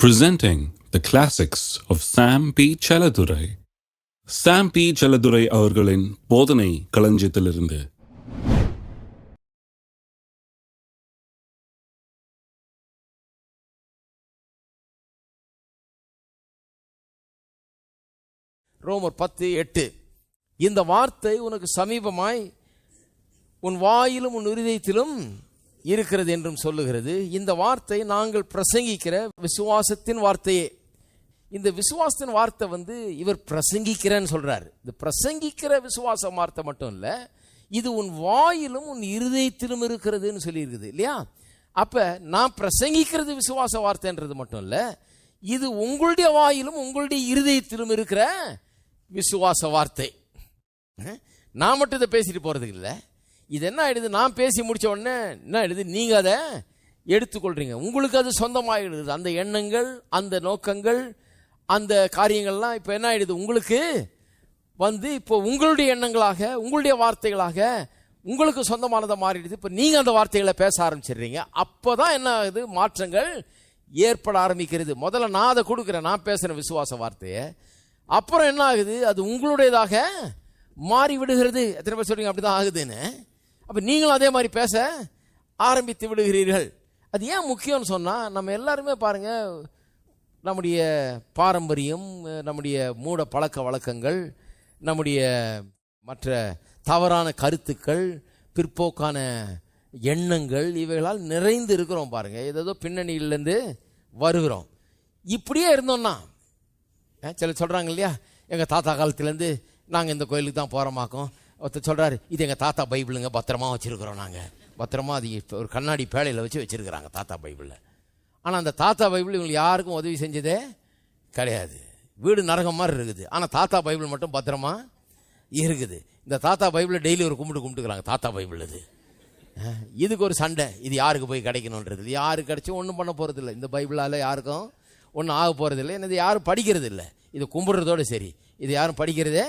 presenting the classics of Sam P. Chaladurai. Sam P. Chaladurai அவர்களின் போதனை களஞ்சியத்திலிருந்து ரோமர் பத்து எட்டு இந்த வார்த்தை உனக்கு சமீபமாய் உன் வாயிலும் உன் இருதயத்திலும் இருக்கிறது என்றும் சொல்லுகிறது. இந்த வார்த்தை நாங்கள் பிரசங்கிக்கிற விசுவாசத்தின் வார்த்தையே. இந்த விசுவாசத்தின் வார்த்தை வந்து இவர் பிரசங்கிக்கிறேன்னு சொல்றாரு. இந்த பிரசங்கிக்கிற விசுவாச வார்த்தை மட்டும் இல்லை இது உன் வாயிலும் உன் இருதயத்திலும் இருக்கிறதுன்னு சொல்லியிருக்குது இல்லையா? அப்ப நான் பிரசங்கிக்கிறது விசுவாச வார்த்தைன்றது மட்டும் இல்லை இது உங்களுடைய வாயிலும் உங்களுடைய இருதயத்திலும் இருக்கிற விசுவாச வார்த்தை. நான் மட்டும் இதை பேசிட்டு போறதுக்கு இல்லை. இது என்ன ஆயிடுது? நான் பேசி முடித்த உடனே என்ன ஆயிடுது? நீங்கள் அதை எடுத்துக்கொள்கிறீங்க உங்களுக்கு அது சொந்தமாகிடுது அந்த எண்ணங்கள் அந்த நோக்கங்கள் அந்த காரியங்கள்லாம் இப்போ என்ன ஆயிடுது? உங்களுக்கு வந்து இப்போ உங்களுடைய எண்ணங்களாக உங்களுடைய வார்த்தைகளாக உங்களுக்கு சொந்தமானதை மாறிடுது. இப்போ நீங்கள் அந்த வார்த்தைகளை பேச ஆரம்பிச்சிடுறீங்க. அப்போதான் என்ன ஆகுது? மாற்றங்கள் ஏற்பட ஆரம்பிக்கிறது. முதல்ல நான் அதை கொடுக்குறேன். நான் பேசுகிற விசுவாச வார்த்தையை. அப்புறம் என்ன ஆகுது? அது உங்களுடையதாக மாறி விடுகிறது எத்தனை பேர் சொல்றீங்க? அப்படிதான் ஆகுதுன்னு. அப்போ நீங்களும் அதே மாதிரி பேச ஆரம்பித்து விடுகிறீர்கள். அது ஏன் முக்கியம்னு சொன்னால் நம்ம எல்லாருமே பாருங்கள் நம்முடைய பாரம்பரியம் நம்முடைய மூட பழக்க வழக்கங்கள் நம்முடைய மற்ற தவறான கருத்துக்கள் பிற்போக்கான எண்ணங்கள் இவைகளால் நிறைந்து இருக்கிறோம் பாருங்கள் ஏதோ பின்னணியிலேருந்து வருகிறோம். இப்படியே இருந்தோம்னா சில சொல்கிறாங்க இல்லையா? எங்கள் தாத்தா காலத்துலேருந்து நாங்கள் இந்த கோயிலுக்கு தான் போகிறோமாக்கோம் ஒருத்தர் சொல்கிறாரு இது எங்கள் தாத்தா பைபிளுங்க பத்திரமா வச்சுருக்குறோம் நாங்கள் பத்திரமா அது இப்போ ஒரு கண்ணாடி பேழையில் வச்சு வச்சுருக்குறாங்க தாத்தா பைபிளில் ஆனால் அந்த தாத்தா பைபிள் இவங்களுக்கு யாருக்கும் உதவி செஞ்சதே கிடையாது. வீடு நரகம் மாதிரி இருக்குது. ஆனால் தாத்தா பைபிள் மட்டும் பத்திரமா இருக்குது. இந்த தாத்தா பைபிளை டெய்லி ஒரு கும்பிட்டு கும்பிட்டுக்கிறாங்க. தாத்தா பைபிள் இது. இதுக்கு ஒரு சண்டை. இது யாருக்கு போய் கிடைக்கணுன்றது இது யாருக்கு கிடைச்சும் ஒன்றும் பண்ண போகிறதில்ல இந்த பைபிளால் யாருக்கும் ஒன்றும் ஆக போகிறதில்ல இது யாரும் படிக்கிறது இல்லை இது கும்பிட்றதோட சரி. இது யாரும் படிக்கிறதே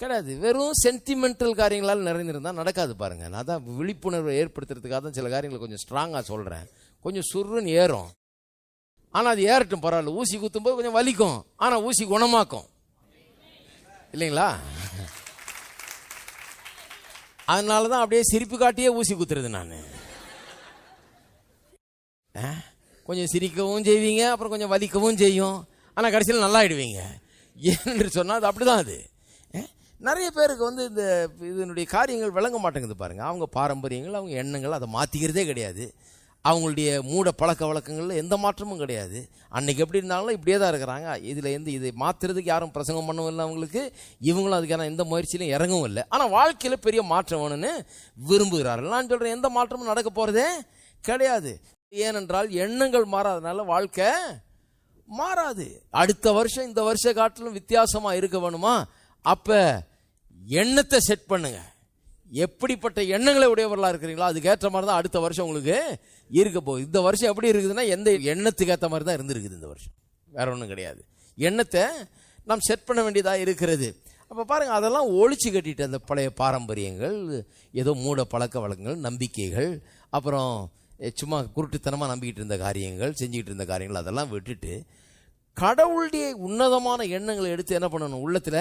கிடையாது. வெறும் சென்டிமெண்டல் காரியங்களால் நிறைந்திருந்தால் நடக்காது பாருங்கள் நான் தான் விழிப்புணர்வை ஏற்படுத்துறதுக்காக தான் சில காரியங்களை கொஞ்சம் ஸ்ட்ராங்காக சொல்கிறேன் கொஞ்சம் சுருன்னு ஏறும். ஆனால் அது ஏறட்டும் பரவாயில்ல. ஊசி குத்தும்போது கொஞ்சம் வலிக்கும். ஆனால் ஊசி குணமாக்கும். இல்லைங்களா? அதனால தான் அப்படியே சிரிப்பு காட்டியே ஊசி குத்துறது நான். கொஞ்சம் சிரிக்கவும் செய்வீங்க அப்புறம் கொஞ்சம் வலிக்கவும் செய்யும். ஆனால் கடைசியில் நல்லா ஆயிடுவீங்க ஏன்னு சொன்னால் அது அப்படிதான் அது. நிறைய பேருக்கு வந்து இந்த இதனுடைய காரியங்கள் விளங்க மாட்டேங்குது பாருங்கள் அவங்க பாரம்பரியங்கள் அவங்க எண்ணங்கள் அதை மாற்றிக்கிறதே கிடையாது. அவங்களுடைய மூட பழக்க வழக்கங்களில் எந்த மாற்றமும் கிடையாது. அன்றைக்கி எப்படி இருந்தாலும் இப்படியே தான் இருக்கிறாங்க. இதில் எந்த இதை மாற்றுறதுக்கு யாரும் பிரசங்கம் பண்ணவும் இல்லை அவங்களுக்கு. இவங்களும் அதுக்கான எந்த முயற்சியிலும் இறங்கவும் இல்லை. ஆனால் வாழ்க்கையில் பெரிய மாற்றம் வேணும்னு விரும்புகிறார்கள். நான் சொல்கிறேன் எந்த மாற்றமும் நடக்க போகிறதே கிடையாது. ஏனென்றால் எண்ணங்கள் மாறாதனால வாழ்க்கை மாறாது. அடுத்த வருஷம் இந்த வருஷ காட்டிலும் வித்தியாசமாக இருக்க வேணுமா? அப்போ எண்ணத்தை செட் பண்ணுங்க. எப்படிப்பட்ட எண்ணங்களை உடையவர்களாக இருக்கிறீங்களோ அதுக்கேற்ற மாதிரி தான் அடுத்த வருஷம் உங்களுக்கு இருக்க போகுது. இந்த வருஷம் எப்படி இருக்குதுன்னா எந்த எண்ணத்துக்கு ஏற்ற மாதிரி தான் இருந்திருக்குது இந்த வருஷம். வேற ஒன்றும் கிடையாது. எண்ணத்தை நாம் செட் பண்ண வேண்டியதாக இருக்கிறது. அப்போ பாருங்கள் அதெல்லாம் ஒழிச்சு கட்டிட்டு அந்த பழைய பாரம்பரியங்கள் ஏதோ மூட பழக்க வழக்கங்கள் நம்பிக்கைகள் அப்புறம் சும்மா குருட்டுத்தனமாக நம்பிக்கிட்டு இருந்த காரியங்கள் செஞ்சுக்கிட்டு இருந்த காரியங்கள் அதெல்லாம் விட்டுட்டு கடவுளுடைய உன்னதமான எண்ணங்களை எடுத்து என்ன பண்ணணும்? உள்ளத்தில்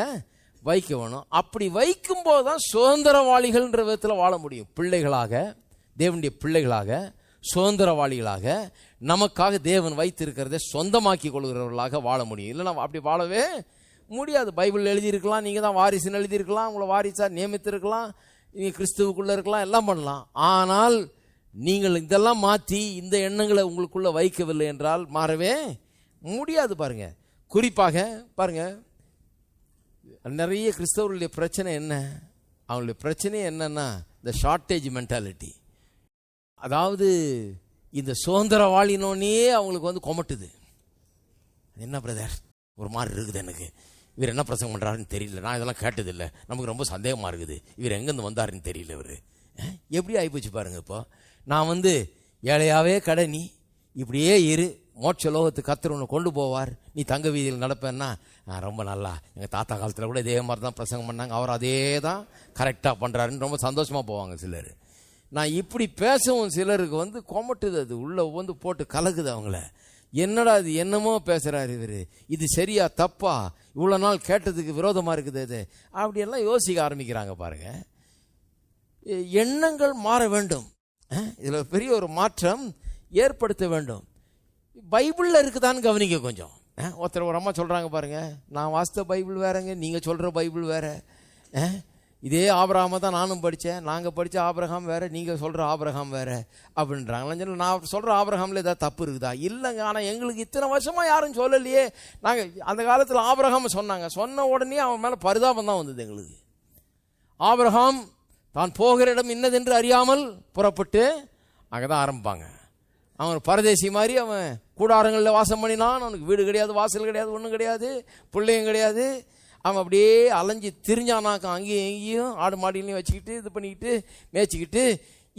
வைக்க வேணும். அப்படி வைக்கும்போது தான் சுதந்திரவாளிகள்ன்ற விதத்தில் வாழ முடியும். பிள்ளைகளாக தேவனுடைய பிள்ளைகளாக சுதந்திரவாளிகளாக நமக்காக தேவன் வைத்திருக்கிறத சொந்தமாக்கி கொள்கிறவர்களாக வாழ முடியும். இல்லை நம்ம அப்படி வாழவே முடியாது. பைபிள் எழுதியிருக்கலாம் நீங்கள் தான் வாரிசுன்னு எழுதியிருக்கலாம் உங்களை வாரிசா நியமித்திருக்கலாம் நீங்கள் கிறிஸ்துவுக்குள்ளே இருக்கலாம் எல்லாம் பண்ணலாம். ஆனால் நீங்கள் இதெல்லாம் மாற்றி இந்த எண்ணங்களை உங்களுக்குள்ளே வைக்கவில்லை என்றால் மாறவே முடியாது பாருங்க. குறிப்பாக பாருங்கள் நிறைய கிறிஸ்தவர்களுடைய பிரச்சனை என்ன? அவங்களுடைய பிரச்சனை என்னன்னா இந்த ஷார்ட்டேஜ் மென்டாலிட்டி அதாவது இந்த சுதந்திர வாழினோன்னே அவங்களுக்கு வந்து கொமட்டுது. என்ன பிரதர் ஒரு மாதிரி இருக்குது எனக்கு. இவர் என்ன பிரசங்கம் பண்ணுறாருன்னு தெரியல. நான் இதெல்லாம் கேட்டதில்லை. நமக்கு ரொம்ப சந்தேகமாக இருக்குது. இவர் எங்கேருந்து வந்தாருன்னு தெரியல இவர். எப்படி ஆகிப்போச்சு பாருங்க இப்போ. நான் வந்து ஏழையாவே கடை நீ இப்படியே இரு. மோட்ச லோகத்துக்கு கத்திர ஒன்று கொண்டு போவார். நீ தங்க வீதியில் நடப்பேன்னா ரொம்ப நல்லா. எங்கள் தாத்தா காலத்தில் கூட இதே மாதிரி தான் பிரசங்கம் பண்ணாங்க. அவர் அதே தான் கரெக்டாக பண்ணுறாருன்னு ரொம்ப சந்தோஷமாக போவாங்க சிலர். நான் இப்படி பேசவும் சிலருக்கு வந்து கொமட்டுது அது. உள்ளே வந்து போட்டு கலக்குது அவங்கள. என்னடா இது? என்னமோ பேசுகிறார் இவர். இது சரியா தப்பா? இவ்வளோ நாள் கேட்டதுக்கு விரோதமாக இருக்குது இது. அப்படியெல்லாம் யோசிக்க ஆரம்பிக்கிறாங்க பாருங்க. எண்ணங்கள் மாற வேண்டும். இதில் பெரிய ஒரு மாற்றம் ஏற்படுத்த வேண்டும். பைபிளில் இருக்குதான்னு கவனிக்க கொஞ்சம். ஒருத்தர் ஒரு அம்மா சொல்கிறாங்க பாருங்க நான் வாசித்த பைபிள் வேறங்க நீங்கள் சொல்கிற பைபிள் வேற. இதே ஆபிரகாம தான் நானும் படித்தேன் நாங்கள் படித்த ஆபிரகாம் வேறு நீங்கள் சொல்கிற ஆபிரகாம் வேறு அப்படின்றாங்களா நான் நான் சொல்கிற ஆபிரகாமில் ஏதாவது தப்பு இருக்குதா? இல்லைங்க ஆனால் எங்களுக்கு இத்தனை வருஷமாக யாரும் சொல்லலையே. நாங்கள் அந்த காலத்தில் ஆபிரகாம் சொன்னாங்க சொன்ன உடனே அவன் மேலே பரிதாபம் தான் வந்தது எங்களுக்கு. ஆபிரகாம் தான் போகிற இடம் இன்னதென்று அறியாமல் புறப்பட்டு அங்கே தான் ஆரம்பிப்பாங்க. அவன் பரதேசி மாதிரி அவன் கூடாரங்களில் வாசம் பண்ணினான். அவனுக்கு வீடு கிடையாது வாசல் கிடையாது ஒன்றும் கிடையாது பிள்ளையும் கிடையாது. அவன் அப்படியே அலைஞ்சு திரிஞ்சானாக்கா அங்கேயும் எங்கேயும் ஆடு மாடிலையும் வச்சுக்கிட்டு இது பண்ணிக்கிட்டு மேய்ச்சிக்கிட்டு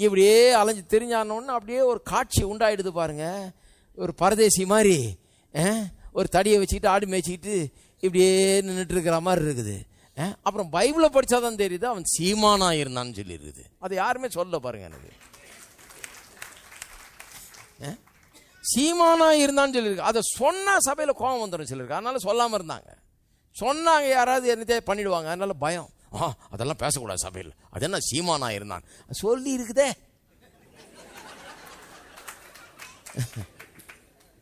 இப்படியே அலைஞ்சு திரிஞ்சானோன்னு அப்படியே ஒரு காட்சி உண்டாயிடுது பாருங்க. ஒரு பரதேசி மாதிரி ஒரு தடியை வச்சுக்கிட்டு ஆடு மேய்ச்சிக்கிட்டு இப்படியே நின்றுட்டு இருக்கிற மாதிரி இருக்குது. அப்புறம் பைபிளை படிச்சாதான் தெரியுது அவன் சீமானா இருந்தான்னு சொல்லியிருக்குது. அதை யாருமே சொல்ல பாருங்க எனக்கு. சீமானா இருந்தான்னு சொல்லியிருக்கு. அதை சொன்னால் சபையில் கோபம் வந்துடும் சொல்லியிருக்கு அதனால சொல்லாமல் இருந்தாங்க. சொன்னாங்க யாராவது என்னதே பண்ணிடுவாங்க. அதனால பயம். ஆ அதெல்லாம் பேசக்கூடாது சபையில். அது என்ன சீமானா இருந்தான்? சொல்லி இருக்குதே.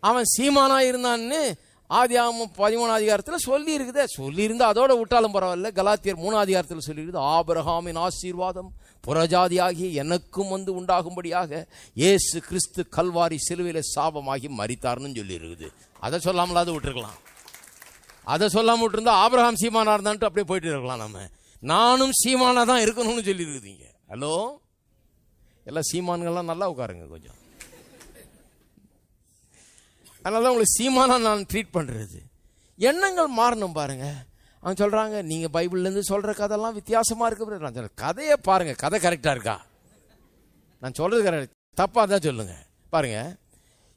அவன் சீமானா இருந்தான்னு ஆதியாமம் பதிமூணு அதிகாரத்தில் சொல்லி இருக்குதே அதோட விட்டாலும் பரவாயில்ல. கலாத்தியர் மூணு அதிகாரத்தில் சொல்லியிருக்குது. ஆபிரஹாமின் ஆசீர்வாதம். புறஜாதியாகி எனக்கும் வந்து உண்டாகும்படியாக இயேசு கிறிஸ்து கல்வாரி சிலுவையில் சாபமாகி மறித்தார்னு சொல்லி இருக்குது அதை சொல்லாமலாவது விட்டுருக்கலாம். அதை சொல்லாமல் விட்டுருந்தா ஆபிரகாம் சீமானா இருந்தான்ட்டு அப்படியே போயிட்டு இருக்கலாம் நம்ம நானும் சீமானா தான் இருக்கணும்னு சொல்லி இருக்குதுங்க ஹலோ? எல்லாம் சீமான்கள்லாம் நல்லா உட்காருங்க கொஞ்சம். அதனால தான் உங்களுக்கு சீமானா நான் ட்ரீட் பண்ணுறது எண்ணங்கள் மாறணும் பாருங்கள் அவன் சொல்கிறாங்க நீங்கள் பைபிள்லேருந்து சொல்கிற கதைலாம் வித்தியாசமாக இருக்கு நான் சொல்றேன் கதையை பாருங்கள் கதை கரெக்டாக இருக்கா? நான் சொல்கிறது கரெக்ட் தப்பாக தான் சொல்லுங்கள் பாருங்கள்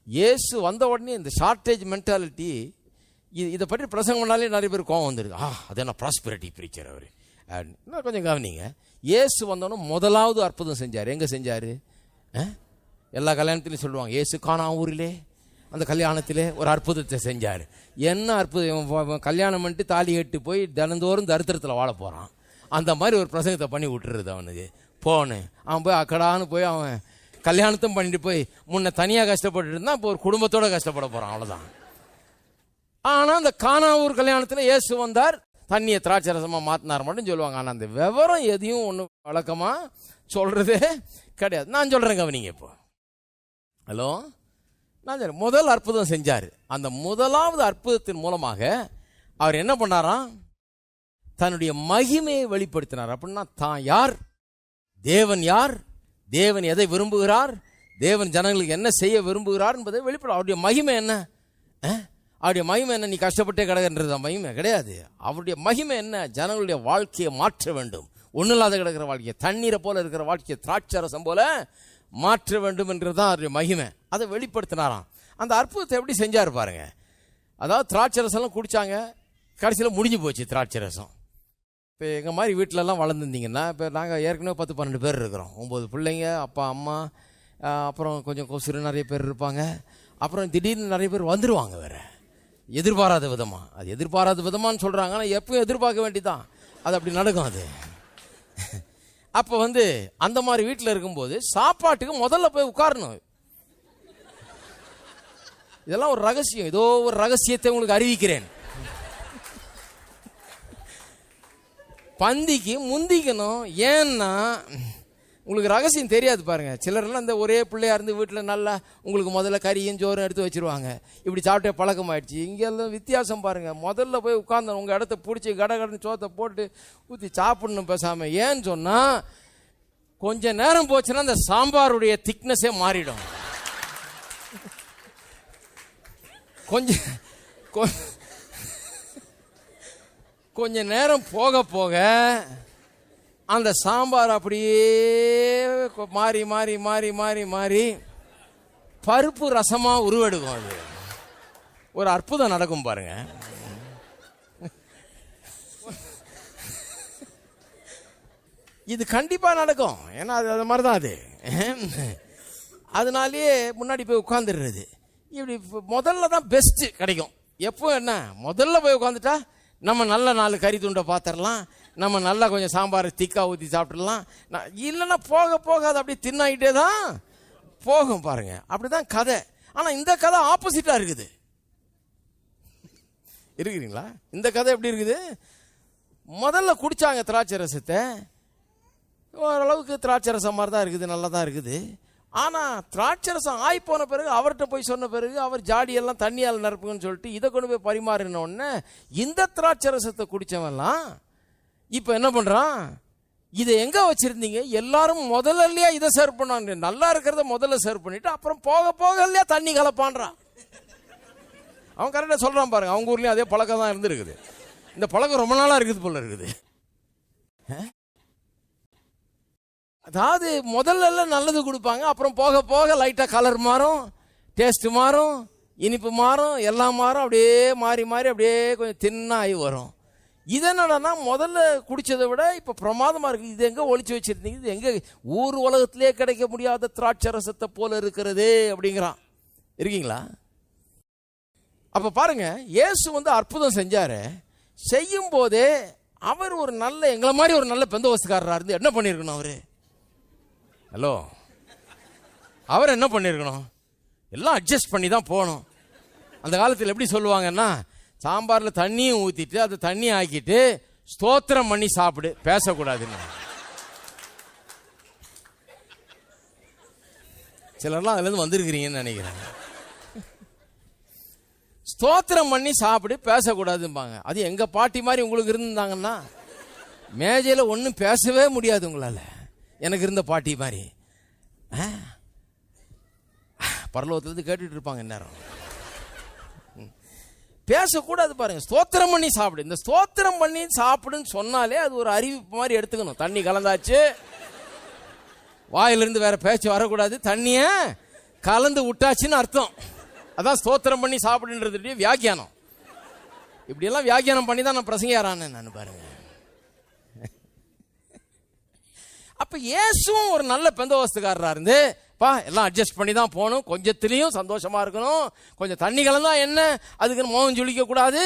இயேசு வந்த உடனே இந்த ஷார்ட்டேஜ் மென்டாலிட்டி இது இதை பற்றி பிரசங்கம் பண்ணாலே நிறைய பேர் கோவம் வந்துடுது ஆ அது என்ன ப்ராஸ்பெரிட்டி பிரீச்சர் அவர். இன்னும் கொஞ்சம் கவனிங்க இயேசு வந்தோடனே முதலாவது அற்புதம் செஞ்சார். எங்கே செஞ்சார்? எல்லா கல்யாணத்துலையும் சொல்லுவாங்க இயேசு காணா ஊரிலே அந்த கல்யாணத்திலே ஒரு அற்புதத்தை செஞ்சார். என்ன அற்புதம்? கல்யாணம் பண்ணிட்டு தாலி கட்டி போய் தினந்தோறும் தரித்திரத்தில் வாழ போகிறான் அந்த மாதிரி ஒரு பிரசங்கத்தை பண்ணி விட்டுறது அவனுக்கு. போன்னு. அவன் போய் அக்கடான்னு போய் அவன் கல்யாணத்தும் பண்ணிட்டு போய் முன்ன தனியாக கஷ்டப்பட்டு இருந்தான் இப்போ ஒரு குடும்பத்தோட கஷ்டப்பட போகிறான் அவ்வளோதான் ஆனால் அந்த கானாவூர் கல்யாணத்தில் இயேசு வந்தார். தண்ணியை திராட்சை ரசமாக மாற்றினார் மட்டும் சொல்லுவாங்க. ஆனால் அந்த விவரம் எதையும் ஒன்று வழக்கமாக சொல்கிறதே கிடையாது. நான் சொல்கிறேன் கவனிங்க இப்போ. ஹலோ? நான் முதல் அற்புதம் செஞ்சார். அந்த முதலாவது அற்புதத்தின் மூலமாக அவர் என்ன பண்ணாராம்? தன்னுடைய மகிமையை வெளிப்படுத்தினார். அப்படின்னா தான் யார்? தேவன் யார்? தேவன் எதை விரும்புகிறார்? தேவன் ஜனங்களுக்கு என்ன செய்ய விரும்புகிறார் என்பதை வெளிப்பட அவருடைய மகிமை என்ன? அவருடைய மகிமை என்ன? நீ கஷ்டப்பட்டே கிடக்கின்றது மகிமை. கிடையாது. அவருடைய மகிமை என்ன? ஜனங்களுடைய வாழ்க்கையை மாற்ற வேண்டும். ஒன்றும் இல்லாத கிடக்கிற வாழ்க்கையை தண்ணீரை போல இருக்கிற வாழ்க்கையை திராட்சரசம் போல மாற்ற வேண்டும் என்றது தான் அவருடைய மகிமை. அதை வெளிப்படுத்தினாராம். அந்த அற்புதத்தை எப்படி செஞ்சார் பாருங்க. அதாவது திராட்சை ரசம்லாம் குடித்தாங்க கடைசியில் முடிஞ்சு போச்சு திராட்சை ரசம். இப்போ எங்கள் மாதிரி வீட்டிலலாம் வளர்ந்துருந்தீங்கன்னா இப்போ நாங்கள் ஏற்கனவே பத்து பன்னெண்டு பேர் இருக்கிறோம். ஒம்பது பிள்ளைங்க அப்பா அம்மா அப்புறம் கொஞ்சம் கொசுறு நிறைய பேர் இருப்பாங்க. அப்புறம் திடீர்னு நிறைய பேர் வந்துடுவாங்க வேற. எதிர்பாராத விதமாக அது எதிர்பாராத விதமான்னு சொல்கிறாங்க ஆனால் எப்பவும் எதிர்பார்க்க வேண்டியதான் அது அப்படி நடக்கும் அது. அப்போ வந்து அந்த மாதிரி வீட்டில் இருக்கும்போது சாப்பாட்டுக்கு முதல்ல போய் உட்காரணும். இதெல்லாம் ஒரு ரகசியம். ஏதோ ஒரு ரகசியத்தை உங்களுக்கு அறிவிக்கிறேன். பந்திக்கு முந்திக்கணும். ஏன்னா உங்களுக்கு ரகசியம் தெரியாது பாருங்க. சிலர்லாம் இந்த ஒரே பிள்ளையா இருந்து வீட்டில் நல்லா உங்களுக்கு முதல்ல கறியும் சோறும் எடுத்து வச்சிருவாங்க. இப்படி சாப்பிட்டே பழக்கம் ஆயிடுச்சு இங்கெல்லாம் வித்தியாசம் பாருங்க. முதல்ல போய் உட்கார்ந்து உங்க இடத்த பிடிச்சி கட கடன்னு சோத்தை போட்டு ஊற்றி சாப்பிடணும் பேசாம. ஏன்னு சொன்னா கொஞ்ச நேரம் போச்சுன்னா அந்த சாம்பாருடைய திக்னஸே மாறிடும். கொஞ்சம் கொ- கொஞ்ச நேரம் போக போக அந்த சாம்பார் அப்படியே மாறி மாறி மாறி மாறி மாறி பருப்பு ரசமாக உருவெடுக்கும் அது. ஒரு அற்புதம் நடக்கும் பாருங்க. இது கண்டிப்பாக நடக்கும். ஏன்னா அது அது மாதிரி தான் அது. அதனாலேயே முன்னாடி போய் உட்காந்துடுறது இப்படி முதல்ல தான் பெஸ்ட்டு கிடைக்கும். எப்போ என்ன? முதல்ல போய் உட்காந்துட்டா நம்ம நல்ல நாலு கறி துண்டை பார்த்துடலாம் நம்ம நல்லா கொஞ்சம் சாம்பார் திக்கா ஊற்றி சாப்பிட்றலாம் நான் இல்லைன்னா போக போக அது அப்படியே தின்னாயிட்டே தான் போகும் பாருங்க. அப்படிதான் கதை. ஆனால் இந்த கதை ஆப்போசிட்டாக இருக்குது. இருக்கிறீங்களா? இந்த கதை எப்படி இருக்குது? முதல்ல குடித்தாங்க திராட்சை ரசத்தை ஓரளவுக்கு திராட்சை ரசம் மாதிரி தான் இருக்குது நல்லா தான் இருக்குது. ஆனால் திராட்சை ரசம் ஆய் போன பிறகு அவர்கிட்ட போய் சொன்ன பிறகு அவர் ஜாடியெல்லாம் தண்ணியால் நிரப்புங்கன்னு சொல்லிட்டு இதை கொண்டு போய் பரிமாறின உடனே இந்த திராட்சை ரசத்தை குடித்தவன்லாம் இப்போ என்ன பண்ணுறான் இதை எங்கே வச்சுருந்தீங்க? எல்லாரும் முதல்ல இல்லையா இதை சர்வ் பண்ணாங்க நல்லா இருக்கிறத முதல்ல சர்வ் பண்ணிட்டு அப்புறம் போக போக இல்லையா தண்ணி கலப்பான்றான். அவன் கரெக்டாக சொல்கிறான் பாருங்க. அவங்க ஊர்லேயும் அதே பழக்கம் தான் இருந்திருக்குது. இந்த பழக்கம் ரொம்ப நாளாக இருக்குது போல இருக்குது. அதாவது முதல்ல நல்லது கொடுப்பாங்க அப்புறம் போக போக லைட்டாக கலர் மாறும் டேஸ்ட் மாறும் இனிப்பு மாறும் எல்லாம் மாறும் அப்படியே மாறி மாறி அப்படியே கொஞ்சம் தின்னாகி வரும். இது முதல்ல குடிச்சதை விட இப்போ பிரமாதமாக இருக்குது இது எங்கே ஒழிச்சு வச்சிருந்தீங்க? இது எங்கே ஊர் உலகத்திலே கிடைக்க முடியாத திராட்சை ரசத்தை போல இருக்கிறதே அப்படிங்கிறான். இருக்கீங்களா? அப்போ பாருங்க இயேசு வந்து அற்புதம் செஞ்சாரு. செய்யும் போதே அவர் ஒரு நல்ல எங்களை மாதிரி ஒரு நல்ல பெந்தவஸ்துக்காரராக இருந்து என்ன பண்ணியிருக்கணும் அவரு? ஹலோ அவர் என்ன பண்ணியிருக்கணும் எல்லாம் அட்ஜஸ்ட் பண்ணி தான் போகணும். அந்த காலத்தில் எப்படி சொல்லுவாங்கன்னா சாம்பாரில் தண்ணியும் ஊற்றிட்டு அதை தண்ணி ஆக்கிட்டு ஸ்தோத்திரம் பண்ணி சாப்பிடு. பேசக்கூடாதுன்னு. சிலர்லாம் அதுலேருந்து வந்திருக்கிறீங்கன்னு நினைக்கிறேன். ஸ்தோத்திரம் பண்ணி சாப்பிடு பேசக்கூடாதும்பாங்க. அது எங்கள் பாட்டி மாதிரி உங்களுக்கு இருந்தாங்கன்னா மேஜையில் ஒன்றும் பேசவே முடியாது உங்களால். எனக்கு இருந்த பாட்டி மாதிரி. பரலோகத்துலேருந்து கேட்டுட்டு இருப்பாங்க இந்நேரம். பேசக்கூடாது பாருங்க. ஸ்தோத்திரம் பண்ணி சாப்பிடு. இந்த ஸ்தோத்திரம் பண்ணி சாப்பிடுன்னு சொன்னாலே அது ஒரு அறிவிப்பு மாதிரி எடுத்துக்கணும். தண்ணி கலந்தாச்சு. வாயிலிருந்து வேற பேச்சு வரக்கூடாது. தண்ணிய கலந்து விட்டாச்சுன்னு அர்த்தம். அதான் ஸ்தோத்திரம் பண்ணி சாப்பிடுன்றது வியாக்கியானம். இப்படியெல்லாம் வியாக்கியானம் பண்ணி தான் நான் பிரசங்கியாரான்னு நான் பாருங்க. அப்ப இயேசுவும் ஒரு நல்ல பெந்தவஸ்துக்காரரா இருந்து பா எல்லாம் அட்ஜஸ்ட் பண்ணி தான் போகணும். கொஞ்சத்துலேயும் சந்தோஷமாக இருக்கணும். கொஞ்சம் தண்ணி கலந்தா என்ன? அதுக்கு மோகம் ஜொலிக்கக்கூடாது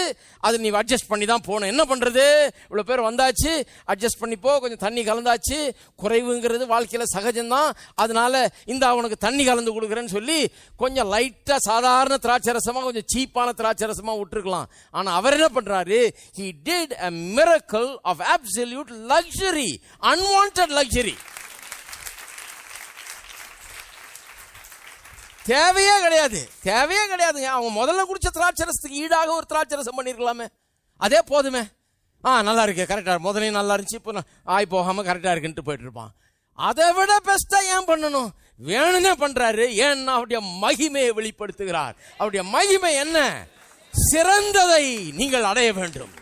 அது நீ அட்ஜஸ்ட் பண்ணி தான் போகணும். என்ன பண்ணுறது இவ்வளோ பேர் வந்தாச்சு. அட்ஜஸ்ட் பண்ணி கொஞ்சம் தண்ணி கலந்தாச்சு. குறைவுங்கிறது வாழ்க்கையில் சகஜம்தான். அதனால இந்த அவனுக்கு தண்ணி கலந்து கொடுக்குறேன்னு சொல்லி கொஞ்சம் லைட்டாக சாதாரண திராட்சை ரசமாக கொஞ்சம் சீப்பான திராட்சை ரசமாக விட்டுருக்கலாம். ஆனால் அவர் என்ன பண்ணுறாரு he did a miracle of absolute luxury unwanted luxury தேவையே கிடையாது. தேவையே கிடையாதுங்க அவங்க முதல்ல குடிச்ச திராட்சரசத்துக்கு ஈடாக ஒரு திராட்சரசம் பண்ணியிருக்கலாமே அதே போதுமே. ஆ நல்லா இருக்கு. கரெக்டாக முதலையும் நல்லா இருந்துச்சு. இப்போ நான் ஆய் போகாமல் கரெக்டாக இருக்குன்ட்டு போயிட்டு இருப்பான். அதை விட பெஸ்ட்டாக ஏன் பண்ணணும்? வேணும்னே பண்ணுறாரு ஏன்னா அவருடைய மகிமையை வெளிப்படுத்துகிறார். அவருடைய மகிமை என்ன? சிறந்ததை நீங்கள் அடைய வேண்டும்.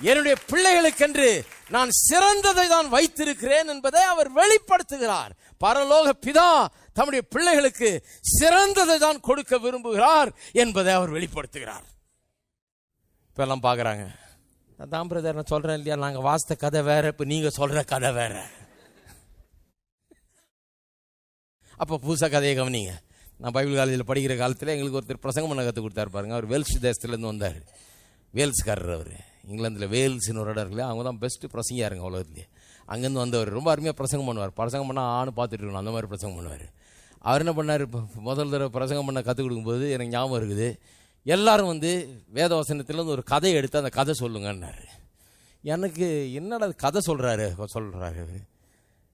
என்னுடைய பிள்ளைகளுக்கென்று நான் சிறந்ததை தான் வைத்திருக்கிறேன் என்பதை அவர் வெளிப்படுத்துகிறார். பரலோக பிதா தம்முடைய பிள்ளைகளுக்கு சிறந்ததை தான் கொடுக்க விரும்புகிறார் என்பதை அவர் வெளிப்படுத்துகிறார். இப்ப எல்லாம் பார்க்குறாங்க அதான் பிரதர் நான் சொல்கிறேன் இல்லையா? நாங்கள் வாசித்த கதை வேற இப்போ நீங்கள் சொல்கிற கதை வேற. அப்போ புதுசாக கதையை கவனிங்க. நான் பைபிள் காலேஜில் படிக்கிற காலத்தில் எங்களுக்கு ஒருத்தர் பிரசங்கம் பண்ண கற்றுக் கொடுத்தாரு பாருங்க. அவர் வேல்ஸ் தேசத்துலேருந்து வந்தார். வேல்ஸ்காரர் அவர். இங்கிலாந்தில் வேல்ஸ்னு ஒரு இடம் இருக்குல்ல அவங்க தான் பெஸ்ட்டு பிரசங்கியாருங்க உலகத்துலேயே அங்கேருந்து வந்தவர். ரொம்ப அருமையாக பிரசங்கம் பண்ணுவார். பிரசங்கம் பண்ணால் ஆணு பார்த்துட்டு இருக்கணும். அந்த மாதிரி பிரசங்கம் பண்ணுவார். அவர் என்ன பண்ணார்? இப்போ முதல் தடவை பிரசங்கம் பண்ண கற்றுக் கொடுக்கும்போது எனக்கு ஞாபகம் இருக்குது. எல்லாரும் வந்து வேத வசனத்துலேருந்து ஒரு கதை எடுத்து அந்த கதை சொல்லுங்கன்னாரு. எனக்கு என்னடா கதை சொல்கிறாரு சொல்கிறாரு அவர்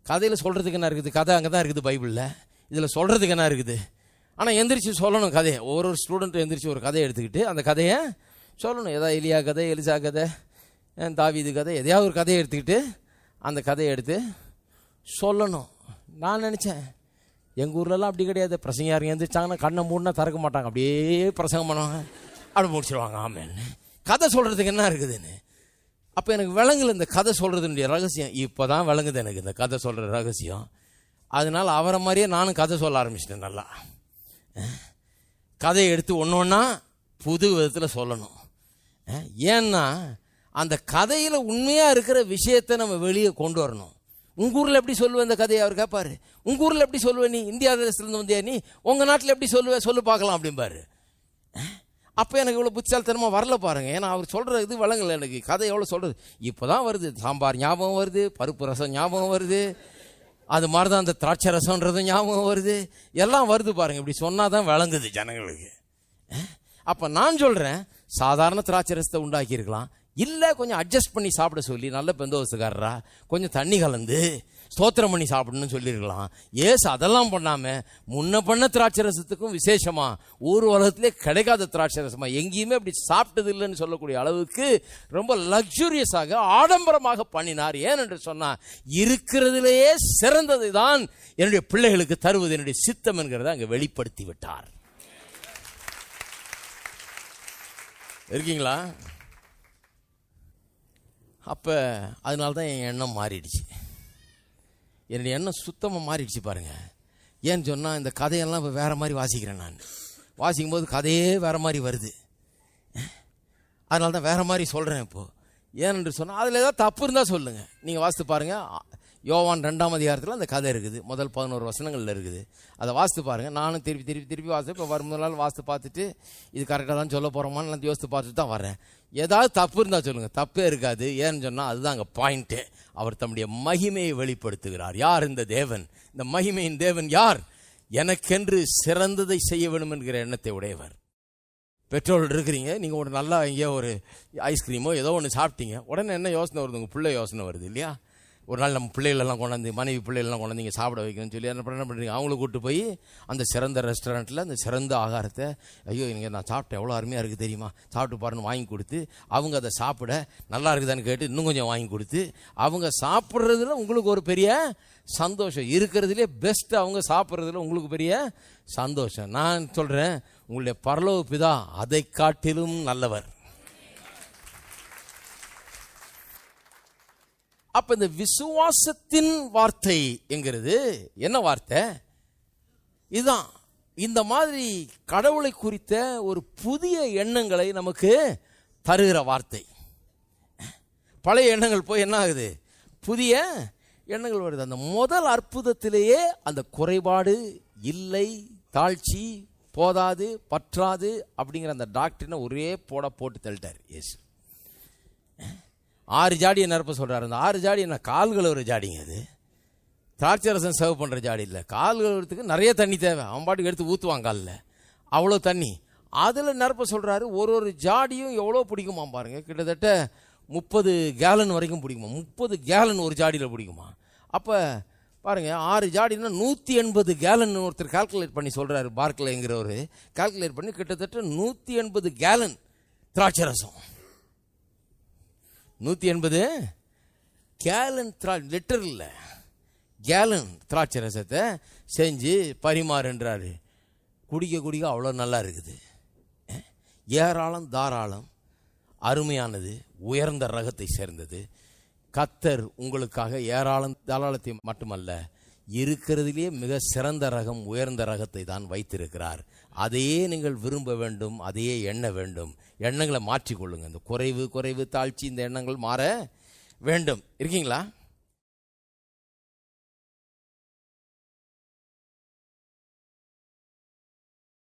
கதையில் சொல்கிறதுக்கு என்ன இருக்குது? கதை அங்கே தான் இருக்குது பைபிளில். இதில் சொல்கிறதுக்கு என்ன இருக்குது? ஆனால் எந்திரிச்சு சொல்லணும் கதையை. ஒவ்வொரு ஸ்டூடெண்ட்டும் எந்திரிச்சு ஒரு கதையை எடுத்துக்கிட்டு அந்த கதையை சொல்லணும். எதாவது எலியா கதை எலிசா கதை தாவிது கதை எதையாவது ஒரு கதையை எடுத்துக்கிட்டு அந்த கதையை எடுத்து சொல்லணும். நான் நினச்சேன் எங்கள் ஊர்லலாம் அப்படி கிடையாது. பிரசங்க எந்திரிச்சாங்கன்னா கண்ணை மூடினா திறக்க மாட்டாங்க. அப்படியே பிரசங்கம் பண்ணுவாங்க. அப்படி முடிச்சிருவாங்க. ஆமேன்னு கதை சொல்கிறதுக்கு என்ன இருக்குதுன்னு? அப்போ எனக்கு விலங்குல இந்த கதை சொல்கிறதுனுடைய ரகசியம். இப்போ தான் விளங்குது எனக்கு இந்த கதை சொல்கிற ரகசியம். அதனால் அவரை மாதிரியே நானும் கதை சொல்ல ஆரம்பிச்சிட்டேன் நல்லா. கதையை எடுத்து ஒன்று ஒன்றா புது விதத்தில் சொல்லணும். ஏன்னா அந்த கதையில் உண்மையாக இருக்கிற விஷயத்தை நம்ம வெளியே கொண்டு வரணும். உங்கள் ஊரில் எப்படி சொல்லுவேன் இந்த கதையை அவர் கேட்பார் உங்கூரில் எப்படி சொல்லுவேன் நீ இந்தியா தேசத்துலேருந்து வந்தியா நீ? உங்கள் நாட்டில் எப்படி சொல்லுவேன் சொல்லு பார்க்கலாம் அப்படிம்பாரு. அப்போ எனக்கு இவ்வளோ புத்திசாலித்தனமாக வரல பாருங்கள் ஏன்னா அவர் சொல்கிற இது வழங்கலை எனக்கு. கதை எவ்வளோ சொல்கிறது இப்போ தான் வருது. சாம்பார் ஞாபகம் வருது. பருப்பு ரசம் ஞாபகம் வருது. அது மாதிரி தான் அந்த திராட்சை ரசம்ன்றது ஞாபகம் வருது. எல்லாம் வருது பாருங்கள் இப்படி சொன்னால் தான் விளங்குது ஜனங்களுக்கு. அப்போ நான் சொல்கிறேன் சாதாரண திராட்சை ரசத்தை உண்டாக்கியிருக்கலாம். இல்லை கொஞ்சம் அட்ஜஸ்ட் பண்ணி சாப்பிட சொல்லி நல்ல பெந்தோசக்காரரா கொஞ்சம் தண்ணி கலந்து ஸ்தோத்திரம் பண்ணி சாப்பிடணும்னு சொல்லியிருக்கலாம். ஏசு அதெல்லாம் பண்ணாமல் முன்ன பண்ண திராட்சை ரசத்துக்கும் விசேஷமாக ஊர் உலகத்திலே கிடைக்காத திராட்சை ரசமாக எங்கேயுமே அப்படி சாப்பிட்டது இல்லைன்னு சொல்லக்கூடிய அளவுக்கு ரொம்ப லக்ஸூரியஸாக ஆடம்பரமாக பண்ணினார். ஏனென்று சொன்னால் இருக்கிறதுலேயே சிறந்தது தான் என்னுடைய பிள்ளைகளுக்கு தருவது. என்னுடைய சித்தம் என்கிறத அங்கே வெளிப்படுத்தி விட்டார். இருக்கீங்களா? அப்போ அதனால தான் என் எண்ணம் மாறிடுச்சு. என்னுடைய எண்ணம் சுத்தமாக மாறிடுச்சு பாருங்கள் ஏன்னு சொன்னால் இந்த கதையெல்லாம் இப்போ வேறு மாதிரி வாசிக்கிறேன் நான். வாசிக்கும் போது கதையே வேறு மாதிரி வருது. அதனால தான் வேறு மாதிரி சொல்கிறேன் இப்போது ஏனென்று சொன்னால் அதில் ஏதாவது தப்பு இருந்தால் சொல்லுங்கள் நீங்கள் வாசித்து பாருங்கள் யோவான் ரெண்டாம் அதிகாரத்தில் அந்த கதை இருக்குது. முதல் பதினோரு வசனங்களில் இருக்குது. அதை வாசித்து பாருங்கள் நானும் திருப்பி திருப்பி திருப்பி வாசி இப்போ வரும் நாள் வாசித்து பார்த்துட்டு இது கரெக்டாக தான் சொல்ல போகிறோமான்னு நான் யோசித்து பார்த்துட்டு தான் வரேன் ஏதாவது தப்பு இருந்தால் சொல்லுங்கள் தப்பே இருக்காது. ஏன்னு சொன்னால் அதுதான் அங்கே பாயிண்ட்டு அவர் தம்முடைய மகிமையை வெளிப்படுத்துகிறார். யார் இந்த தேவன்? இந்த மகிமையின் தேவன் யார்? எனக்கென்று சிறந்ததை செய்ய வேண்டும் என்கிற எண்ணத்தை உடையவர். பெட்ரோல் இருக்கிறீங்க. நீங்கள் ஒரு நல்லா எங்கேயோ ஒரு ஐஸ்கிரீமோ ஏதோ ஒன்று சாப்பிட்டீங்க. உடனே என்ன யோசனை வருது? உங்கள் பிள்ளை யோசனை வருது இல்லையா? ஒரு நாள் நம்ம பிள்ளைகளெல்லாம் கொண்டாந்து மனைவி பிள்ளைகளெல்லாம் கொண்டாந்து இங்கே சாப்பிட வைக்கணும்னு சொல்லி என்ன பண்ண என்ன பண்ணுறீங்க அவங்கள கூட்டு போய் அந்த சிறந்த ரெஸ்டாரண்ட்டில் அந்த சிறந்த ஆகாரத்தை ஐயோ இங்கே நான் சாப்பிட்டேன் எவ்வளோ அருமையாக இருக்குது தெரியுமா? சாப்பிட்டு பாருன்னு வாங்கி கொடுத்து அவங்க அதை சாப்பிட நல்லா இருக்குதான்னு கேட்டு இன்னும் கொஞ்சம் வாங்கி கொடுத்து அவங்க சாப்பிட்றதுல உங்களுக்கு ஒரு பெரிய சந்தோஷம். இருக்கிறதுலே பெஸ்ட்டு அவங்க சாப்பிட்றதுல உங்களுக்கு பெரிய சந்தோஷம். நான் சொல்கிறேன் உங்களுடைய பரலோக பிதா அதை காட்டிலும் நல்லவர். அப்ப இந்த விசுவாசத்தின் வார்த்தை என்கிறது. என்ன வார்த்தை? இதுதான் இந்த மாதிரி கடவுளை குறித்த ஒரு புதிய எண்ணங்களை நமக்கு தருகிற வார்த்தை. பழைய எண்ணங்கள் போய் என்ன ஆகுது? புதிய எண்ணங்கள் வருது. அந்த முதல் அற்புதத்திலேயே அந்த குறைபாடு இல்லை தாழ்ச்சி போதாது பற்றாது அப்படிங்கிற அந்த டாக்டரினை ஒரே போட போட்டு தள்ளிட்டார் இயேசு. ஆறு ஜாடியை நிரப்ப சொல்கிறாரு அந்த ஆறு ஜாடி என்ன கால்கள் ஒரு ஜாடிங்க அது. திராட்சை ரசம் சர்வ் பண்ணுற ஜாடி இல்லை. கால் கழுவுறதுக்கு நிறைய தண்ணி தேவை. அவன் பாட்டுக்கு எடுத்து ஊற்றுவான் காலில். அவ்வளோ தண்ணி. அதில் நிரப்ப சொல்கிறாரு ஒரு ஒரு ஜாடியும் எவ்வளோ பிடிக்குமா பாருங்கள் கிட்டத்தட்ட முப்பது கேலன் வரைக்கும் பிடிக்குமா? முப்பது கேலன் ஒரு ஜாடியில் பிடிக்குமா? அப்போ பாருங்கள் ஆறு ஜாடினா நூற்றி எண்பது கேலன் ஒருத்தர் கால்குலேட் பண்ணி சொல்கிறாரு பார்க்கலைங்கிறவர் கால்குலேட் பண்ணி கிட்டத்தட்ட நூற்றி எண்பது கேலன் திராட்சை ரசம் நூற்றி எண்பது. கேலன் திரா லிட்டர் இல்லை கேலன் திராட்சை ரசத்தை செஞ்சு பரிமாறுன்றாரு. குடிக்க குடிக்க அவ்வளோ நல்லா இருக்குது. ஏராளம் தாராளம் அருமையானது உயர்ந்த ரகத்தை சேர்ந்தது. கத்தர் உங்களுக்காக ஏராளம் தாராளத்தை மட்டுமல்ல இருக்கிறதிலே மிக சிறந்த ரகம் உயர்ந்த ரகத்தை தான் வைத்திருக்கிறார். அதையே நீங்கள் விரும்ப வேண்டும் அதையே எண்ண வேண்டும். எண்ணங்களை மாற்றிக்கொள்ளுங்க. இந்த குறைவு குறைவு தாழ்ச்சி இந்த எண்ணங்கள் மாற வேண்டும். இருக்கீங்களா?